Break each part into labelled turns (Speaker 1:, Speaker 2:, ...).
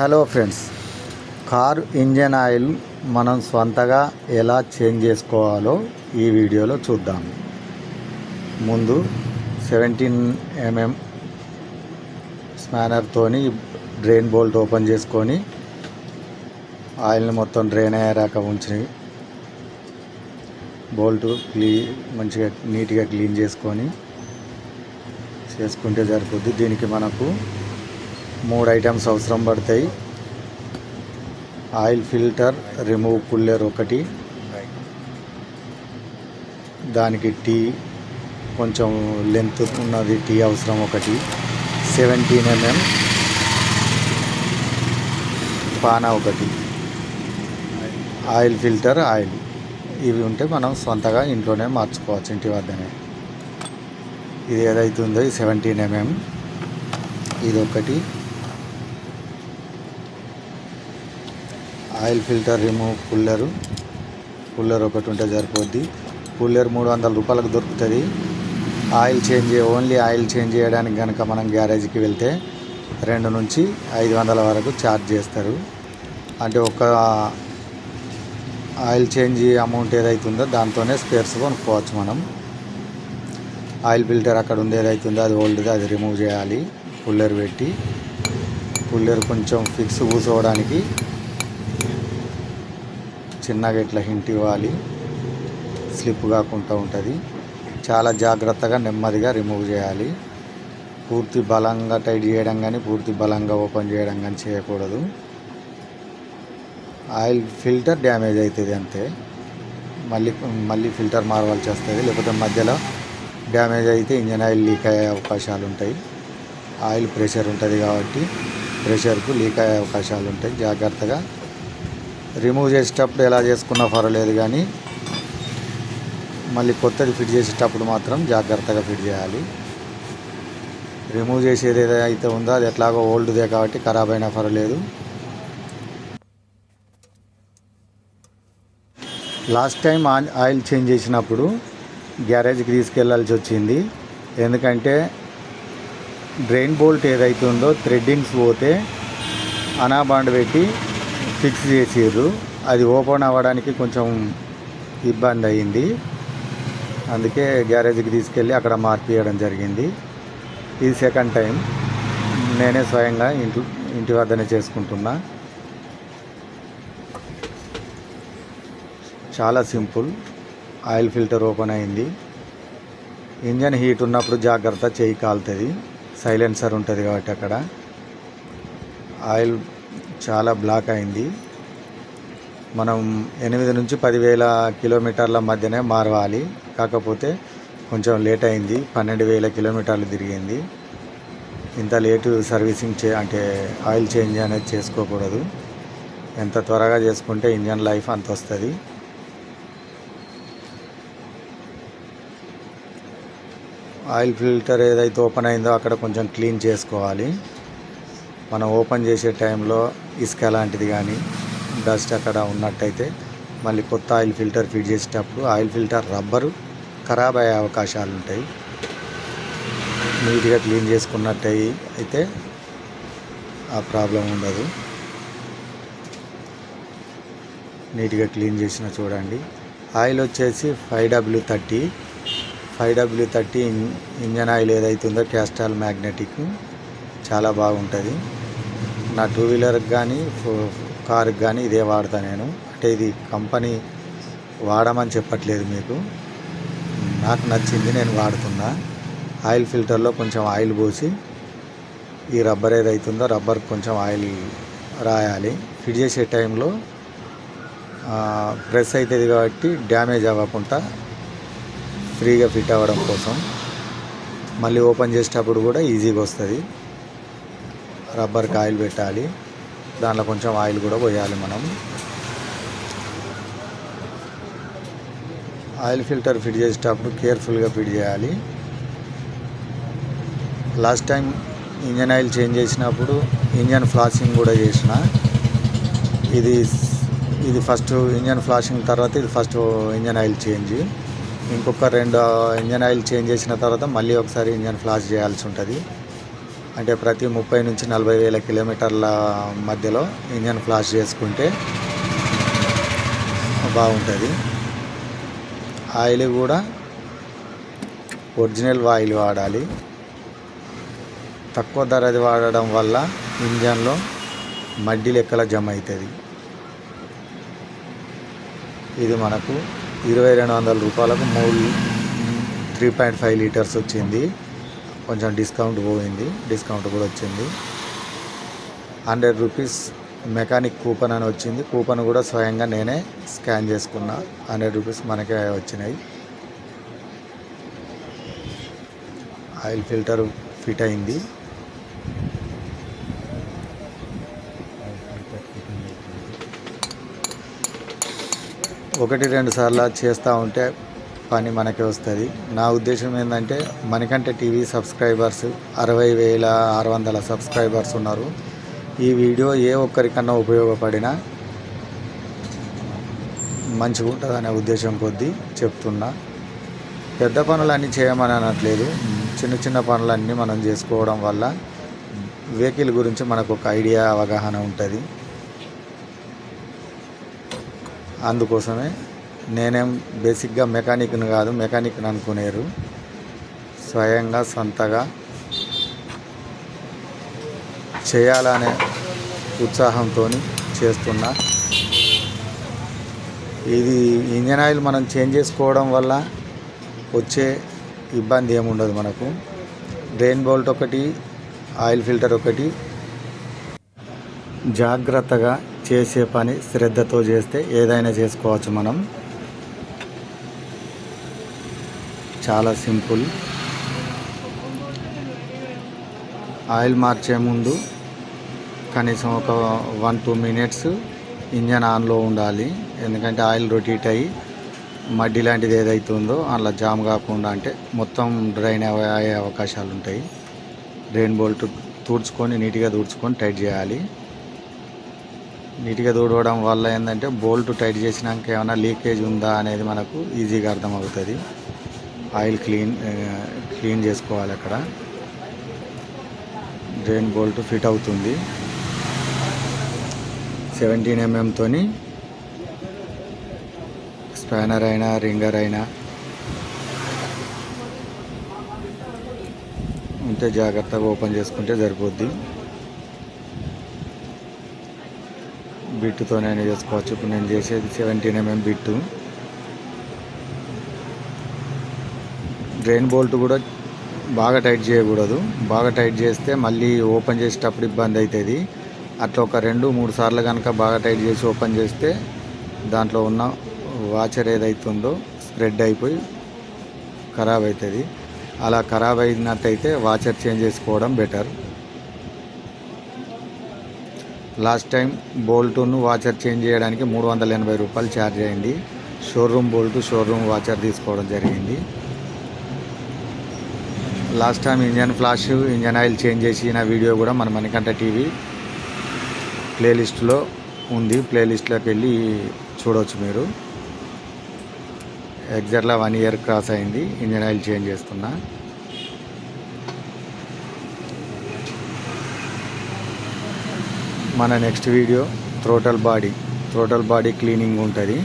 Speaker 1: Hello friends car engine oil మనం స్వంతగా ఎలా చేంజ్ చేసుకోవాలో ఈ వీడియోలో చూద్దాం. ముందు సెవెంటీన్ ఎంఎం స్పానర్తోని డ్రైన్ బోల్ట్ ఓపెన్ చేసుకొని ఆయిల్ని మొత్తం డ్రైన్ అయ్యేరాక ఉంచి బోల్ట్ క్లీ మంచిగా నీట్గా క్లీన్ చేసుకొని చేసుకుంటే సరిపోద్ది. దీనికి మనకు మూడు ఐటమ్స్ అవసరం పడతాయి. ఆయిల్ ఫిల్టర్ రిమూవ్ కూలర్ ఒకటి. దానికి టీ కొంచెం లెంత్ ఉన్నది టీ అవసరం ఒకటి. సెవెంటీన్ ఎంఎం పానా ఒకటి. Oil filter oil. ఇవి ఉంటే మనం సొంతగా ఇంట్లోనే మార్చుకోవచ్చు ఇంటి వద్దనే. ఇది ఏదైతుందో ఈ సెవెంటీన్ ఎంఎం. ఇది ఒకటి oil filter remove cooler cooler ఒకటి ఉంటే సరిపోద్ది. కూలర్ మూడు వందల రూపాయలకు దొరుకుతుంది. Oil change only oil change చేయడానికి కనుక మనం గ్యారేజ్కి వెళ్తే రెండు నుంచి ఐదు వందల వరకు ఛార్జ్ చేస్తారు. అంటే ఒక ఆయిల్ చేంజ్ అమౌంట్ ఏదైతుందో దాంతోనే స్పేర్స్ కొనుక్కోవచ్చు మనం. ఆయిల్ ఫిల్టర్ అక్కడ ఉంది ఏదైతుందో అది ఓల్డ్ది అది రిమూవ్ చేయాలి. కూలర్ పెట్టి. కూలర్ కొంచెం ఫిక్స్ కూర్చోవడానికి చిన్నగా ఇట్లా హింట్ ఇవ్వాలి. స్లిప్ కాకుండా ఉంటుంది. చాలా జాగ్రత్తగా నెమ్మదిగా రిమూవ్ చేయాలి. పూర్తి బలంగా టైట్ చేయడం కానీ పూర్తి బలంగా ఓపెన్ చేయడం కానీ చేయకూడదు. ఆయిల్ ఫిల్టర్ డ్యామేజ్ అవుతుంది అంతే. మళ్ళీ మళ్ళీ ఫిల్టర్ మారవలసి వస్తుంది. లేకపోతే మధ్యలో డ్యామేజ్ అయితే ఇంజన్ ఆయిల్ లీక్ అయ్యే అవకాశాలు ఉంటాయి. ఆయిల్ ప్రెషర్ ఉంటుంది కాబట్టి ప్రెషర్కు లీక్ అయ్యే అవకాశాలు ఉంటాయి. జాగ్రత్తగా రిమూవ్ చేసేటప్పుడు ఎలా చేసుకున్నా పర్వాలేదు కానీ మళ్ళీ కొత్తది ఫిట్ చేసేటప్పుడు మాత్రం జాగ్రత్తగా ఫిట్ చేయాలి. రిమూవ్ చేసేది ఏదైతే ఉందో అది ఎట్లాగో ఓల్డ్దే కాబట్టి ఖరాబ్ అయినా పర్వాలేదు. లాస్ట్ టైం ఆయిల్ చేంజ్ చేసినప్పుడు గ్యారేజ్కి తీసుకెళ్ళాల్సి వచ్చింది. ఎందుకంటే డ్రైన్ బోల్ట్ ఏదైతే ఉందో థ్రెడ్డింగ్స్ పోతే అనాబాండ్ పెట్టి ఫిక్స్ చేసారు అది ఓపెన్ అవ్వడానికి కొంచెం ఇబ్బంది అయింది అందుకే గ్యారేజ్కి తీసుకెళ్ళి అక్కడ మార్పియడం జరిగింది. ఇది సెకండ్ టైం. నేనే స్వయంగా ఇంటి ఇంటి వద్దనే చేసుకుంటున్నా. చాలా సింపుల్. ఆయిల్ ఫిల్టర్ ఓపెన్ అయింది. ఇంజన్ హీట్ ఉన్నప్పుడు జాగ్రత్త చేయి కాలుతుంది. సైలెన్సర్ ఉంటుంది కాబట్టి అక్కడ. ఆయిల్ చాలా బ్లాక్ అయింది. మనం ఎనిమిది నుంచి పదివేల కిలోమీటర్ల మధ్యనే మారవాలి. కాకపోతే కొంచెం లేట్ అయింది. పన్నెండు వేల కిలోమీటర్లు తిరిగింది. ఇంత లేటు సర్వీసింగ్ చే అంటే ఆయిల్ చేంజ్ అనేది చేసుకోకూడదు. ఎంత త్వరగా చేసుకుంటే ఇంజన్ లైఫ్ అంత వస్తుంది. ఆయిల్ ఫిల్టర్ ఏదైతే ఓపెన్ అయిందో అక్కడ కొంచెం క్లీన్ చేసుకోవాలి. మనం ఓపెన్ చేసే టైంలో ఇసుక లాంటిది కానీ డస్ట్ అక్కడ ఉన్నట్టయితే మళ్ళీ కొత్త ఆయిల్ ఫిల్టర్ ఫిట్ చేసేటప్పుడు ఆయిల్ ఫిల్టర్ రబ్బరు ఖరాబ్ అయ్యే అవకాశాలు ఉంటాయి. నీట్గా క్లీన్ చేసుకున్నట్టయి అయితే ఆ ప్రాబ్లం ఉండదు. నీట్గా క్లీన్ చేసిన చూడండి. ఆయిల్ వచ్చేసి five W thirty. Five W thirty engine oil ఏదైతుందో క్యాస్ట్రాల్ మ్యాగ్నెటిక్. చాలా బాగుంటుంది. నా టూ వీలర్కి కానీ కారుకి కానీ ఇదే వాడతా నేను. అంటే ఇది కంపెనీ వాడమని చెప్పట్లేదు మీకు. నాకు నచ్చింది నేను వాడుతున్నా. ఆయిల్ ఫిల్టర్లో కొంచెం ఆయిల్ పోసి ఈ రబ్బర్ ఏదైతుందో రబ్బర్కి కొంచెం ఆయిల్ రాయాలి. ఫిట్ చేసే టైంలో ప్రెస్ అవుతుంది కాబట్టి డ్యామేజ్ అవ్వకుండా ఫ్రీగా ఫిట్ అవ్వడం కోసం. మళ్ళీ ఓపెన్ చేసేటప్పుడు కూడా ఈజీగా వస్తుంది. రబ్బర్కి ఆయిల్ పెట్టాలి. దాంట్లో కొంచెం ఆయిల్ కూడా పోయాలి మనం. ఆయిల్ ఫిల్టర్ ఫిట్ చేసేటప్పుడు కేర్ఫుల్గా ఫిట్ చేయాలి. Last time engine oil change చేసినప్పుడు ఇంజన్ ఫ్లాషింగ్ కూడా చేసిన. ఇది ఇది ఫస్ట్ ఇంజన్ ఫ్లాషింగ్ తర్వాత ఇది ఫస్ట్ ఇంజన్ ఆయిల్ చేంజ్. ఇంకొక రెండు ఇంజన్ ఆయిల్ చేంజ్ చేసిన తర్వాత మళ్ళీ ఒకసారి ఇంజన్ ఫ్లాష్ చేయాల్సి ఉంటుంది. అంటే ప్రతి ముప్పై నుంచి నలభై వేల కిలోమీటర్ల మధ్యలో ఇంజన్ ఫ్లాష్ చేసుకుంటే బాగుంటుంది. ఆయిల్ కూడా ఒరిజినల్ ఆయిల్ వాడాలి. తక్కువ ధరది వాడడం వల్ల ఇంజన్లో మడ్డి లెక్కల జమ అవుతుంది ఇది మనకు ఇరవై రెండు వందల రూపాయలకు మూడు త్రీ పాయింట్ ఫైవ్ లీటర్స్ వచ్చింది. కొంచెం డిస్కౌంట్ పోయింది డిస్కౌంట్ కూడా వచ్చింది. హండ్రెడ్ రూపీస్ మెకానిక్ కూపన్ అని వచ్చింది. కూపన్ కూడా స్వయంగా నేనే స్కాన్ చేసుకున్నా. హండ్రెడ్ రూపీస్ మనకే వచ్చినాయి. ఆయిల్ ఫిల్టర్ ఫిట్ అయింది. ఒకటి రెండు సార్లు చేస్తూ ఉంటే పని మనకే వస్తుంది. నా ఉద్దేశం ఏంటంటే మనకంటే టీవీ సబ్స్క్రైబర్స్ అరవై వేల ఆరు వందల సబ్స్క్రైబర్స్ ఉన్నారు. ఈ వీడియో ఏ ఒక్కరికన్నా ఉపయోగపడినా మంచిగా ఉంటుంది అనే ఉద్దేశం కొద్దీ చెప్తున్నా. పెద్ద పనులన్నీ చేయమని అనట్లేదు చిన్న చిన్న పనులన్నీ మనం చేసుకోవడం వల్ల వెహికల్ గురించి మనకు ఒక ఐడియా అవగాహన ఉంటుంది. అందుకోసమే నేనేం బేసిక్గా మెకానిక్ని కాదు మెకానిక్ని అనుకునేరు. స్వయంగా సొంతగా చేయాలనే ఉత్సాహంతో చేస్తున్నా. ఇది ఇంజన్ ఆయిల్ మనం చేంజ్ చేసుకోవడం వల్ల వచ్చే ఇబ్బంది ఏముండదు మనకు. డ్రైన్ బోల్ట్ ఒకటి ఆయిల్ ఫిల్టర్ ఒకటి. జాగ్రత్తగా చేసే పని శ్రద్ధతో చేస్తే ఏదైనా చేసుకోవచ్చు మనం. చాలా సింపుల్. ఆయిల్ మార్చే ముందు కనీసం ఒక వన్ టూ మినిట్స్ ఇంజన్ ఆన్లో ఉండాలి. ఎందుకంటే ఆయిల్ రొటేట్ అయ్యి మడ్డి లాంటిది ఏదైతుందో అందులో జామ్ కాకుండా అంటే మొత్తం డ్రైన్ అయ్యే అవకాశాలు ఉంటాయి. డ్రైన్ బోల్ట్ తుడుచుకొని నీట్గా తుడుచుకొని టైట్ చేయాలి. నీట్గా తుడవడం వల్ల ఏంటంటే బోల్ట్ టైట్ చేసినాక ఏమైనా లీకేజ్ ఉందా అనేది మనకు ఈజీగా అర్థమవుతుంది. ఆయిల్ క్లీన్ క్లీన్ చేసుకోవాలి అక్కడ. డ్రైన్ బోల్ట్ ఫిట్ అవుతుంది. సెవెంటీన్ ఎంఎంతో స్పానర్ అయినా రింగర్ అయినా ఉంటే జాగ్రత్తగా ఓపెన్ చేసుకుంటే సరిపోద్ది. బిట్టుతోనే చేసుకోవచ్చు. ఇప్పుడు నేను చేసేది seventeen MM bit. Drain bolt కూడా బాగా టైట్ చేయకూడదు. బాగా టైట్ చేస్తే మళ్ళీ ఓపెన్ చేసేటప్పుడు ఇబ్బంది అవుతుంది అట్లా ఒక రెండు మూడు సార్లు కనుక బాగా టైట్ చేసి ఓపెన్ చేస్తే దాంట్లో ఉన్న వాచర్ ఏదైతుందో స్ప్రెడ్ అయిపోయి ఖరాబ్ అవుతుంది అలా ఖరాబ్ అయినట్టయితే వాచర్ చేంజ్ చేసుకోవడం బెటర్ లాస్ట్ టైం బోల్టును వాచర్ చేంజ్ చేయడానికి మూడు వందల ఎనభై రూపాయలు ఛార్జ్ అయింది. షోరూమ్ బోల్ట్ షోరూమ్ వాచర్ తీసుకోవడం జరిగింది. Last time engine flash engine oil change చేసిన వీడియో కూడా మన మణికంఠ టీవీ ప్లేలిస్ట్లో ఉంది. ప్లేలిస్ట్లోకి వెళ్ళి చూడవచ్చు మీరు. ఎగ్జాక్ట్లా వన్ ఇయర్ క్రాస్ అయింది ఇంజన్ ఆయిల్ చేంజ్ చేస్తున్నా. మన next video throttle body. Throttle body cleaning ఉంటుంది.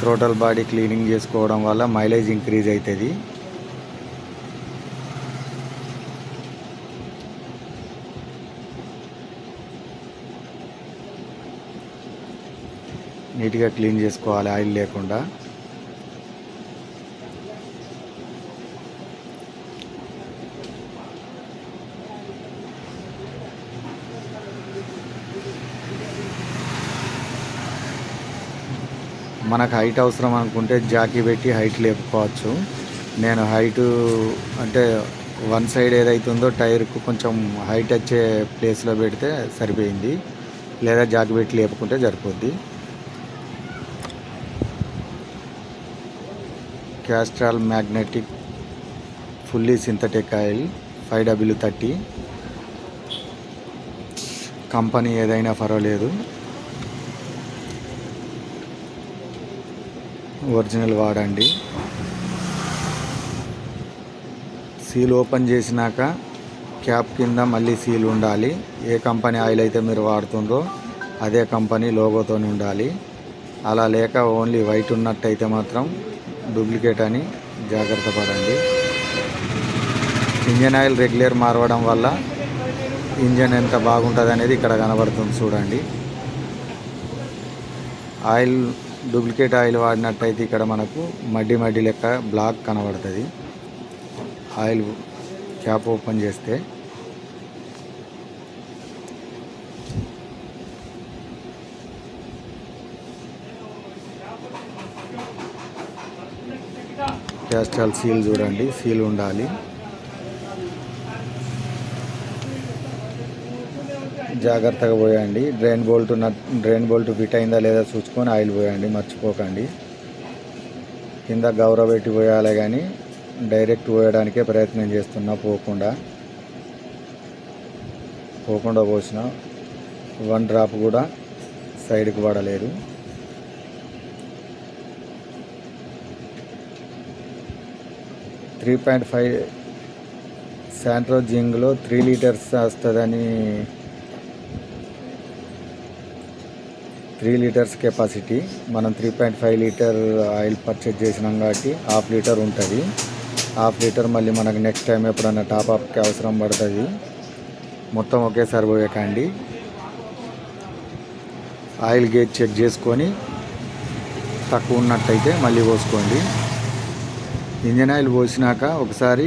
Speaker 1: థ్రోటల్ బాడీ క్లీనింగ్ చేసుకోవడం వల్ల మైలేజ్ ఇంక్రీజ్ అవుతుంది. నీట్గా క్లీన్ చేసుకోవాలి ఆయిల్ లేకుండా. మనకు హైట్ అవసరం అనుకుంటే జాకీ పెట్టి హైట్ లేపుకోవచ్చు. నేను హైట్ అంటే వన్ సైడ్ ఏదైతుందో టైర్కు కొంచెం హైట్ వచ్చే ప్లేస్లో పెడితే సరిపోయింది. లేదా జాకీ పెట్టి లేపుకుంటే సరిపోద్ది. Castrol magnetic fully synthetic oil five W thirty. Company ఏదైనా పర్వాలేదు. ఒరిజినల్ వాడండి. సీల్ ఓపెన్ చేసినాక క్యాప్ కింద మళ్ళీ సీల్ ఉండాలి. ఏ కంపెనీ ఆయిల్ అయితే మీరు వాడుతుందో అదే కంపెనీ లోగోతో ఉండాలి. అలా లేక ఓన్లీ వైట్ ఉన్నట్టయితే మాత్రం డూప్లికేట్ అని జాగ్రత్త పడండి. ఇంజన్ ఆయిల్ రెగ్యులర్ మారవడం వల్ల ఇంజన్ ఎంత బాగుంటుంది అనేది ఇక్కడ కనబడుతుంది చూడండి. ఆయిల్ డూప్లికేట్ ఆయిల్ వాడినట్టయితే ఇక్కడ మనకు మడ్డి మడ్డి లెక్క బ్లాక్ కనబడుతుంది. ఆయిల్ క్యాప్ ఓపెన్ చేస్తే క్యాస్ట్రాల్ సీల్ చూడండి సీల్ ఉండాలి. జాగ్రత్తగా పోయండి. Drain bolt drain bolt fit అయిందా లేదా చూసుకొని ఆయిల్ పోయండి మర్చిపోకండి. కింద గౌరవ పెట్టి పోయాలి కానీ డైరెక్ట్ పోయడానికే ప్రయత్నం చేస్తున్నా పోకుండా. పోకుండా పోసిన వన్ డ్రాప్ కూడా సైడ్కి పడలేదు త్రీ పాయింట్ ఫైవ్ శాంట్రో జింగ్లో త్రీ లీటర్స్ వస్తుందని త్రీ లీటర్స్ కెపాసిటీ. మనం three point five litre oil purchase చేసినాం కాబట్టి హాఫ్ లీటర్ ఉంటుంది. హాఫ్ లీటర్ మళ్ళీ మనకు నెక్స్ట్ టైం ఎప్పుడన్నా టాప్ అప్కి అవసరం పడుతుంది. మొత్తం ఒకేసారి పోయకండి. ఆయిల్ గేజ్ చెక్ చేసుకొని తక్కువ ఉన్నట్టయితే మళ్ళీ పోసుకోండి. ఇంజన్ ఆయిల్ పోసినాక ఒకసారి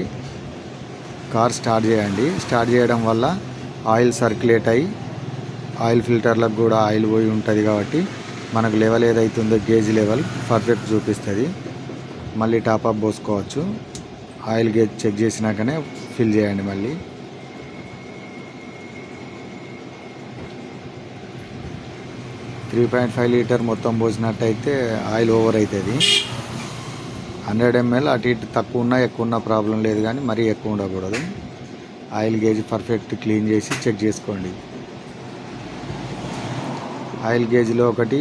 Speaker 1: కార్ స్టార్ట్ చేయండి. స్టార్ట్ చేయడం వల్ల ఆయిల్ సర్క్యులేట్ అయ్యి ఆయిల్ ఫిల్టర్లకు కూడా ఆయిల్ పోయి ఉంటుంది కాబట్టి మనకు లెవెల్ ఏదైతుందో గేజ్ లెవెల్ పర్ఫెక్ట్ చూపిస్తుంది. మళ్ళీ టాప్ అప్ పోసుకోవచ్చు. ఆయిల్ గేజ్ చెక్ చేసినాకనే ఫిల్ చేయండి మళ్ళీ. త్రీ పాయింట్ ఫైవ్ లీటర్ మొత్తం పోసినట్టయితే ఆయిల్ ఓవర్ అవుతుంది హండ్రెడ్ ఎంఎల్ అటు ఇటు తక్కువ ఉన్నా ఎక్కువ ఉన్నా ప్రాబ్లం లేదు కానీ మరీ ఎక్కువ ఉండకూడదు. ఆయిల్ గేజ్ పర్ఫెక్ట్ క్లీన్ చేసి చెక్ చేసుకోండి. ఆయిల్ గేజ్లో ఒకటి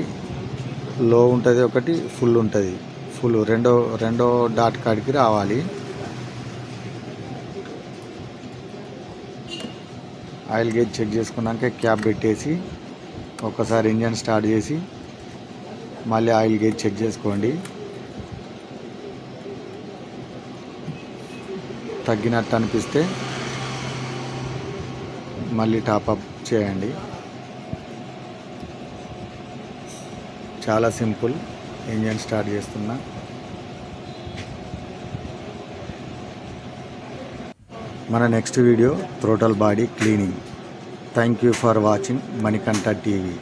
Speaker 1: లో ఉంటుంది ఒకటి ఫుల్ ఉంటుంది. ఫుల్ రెండో రెండో డాట్ కాడికి రావాలి. ఆయిల్ గేజ్ చెక్ చేసుకున్నాక క్యాప్ పెట్టేసి ఒక్కసారి ఇంజన్ స్టార్ట్ చేసి మళ్ళీ ఆయిల్ గేజ్ చెక్ చేసుకోండి. తగ్గినట్టు అనిపిస్తే మళ్ళీ టాపప్ చేయండి. చాలా సింపుల్ ఇంజన్ స్టార్ట్ చేస్తున్నా. మన next video throttle body cleaning thank you for watching Manikanta TV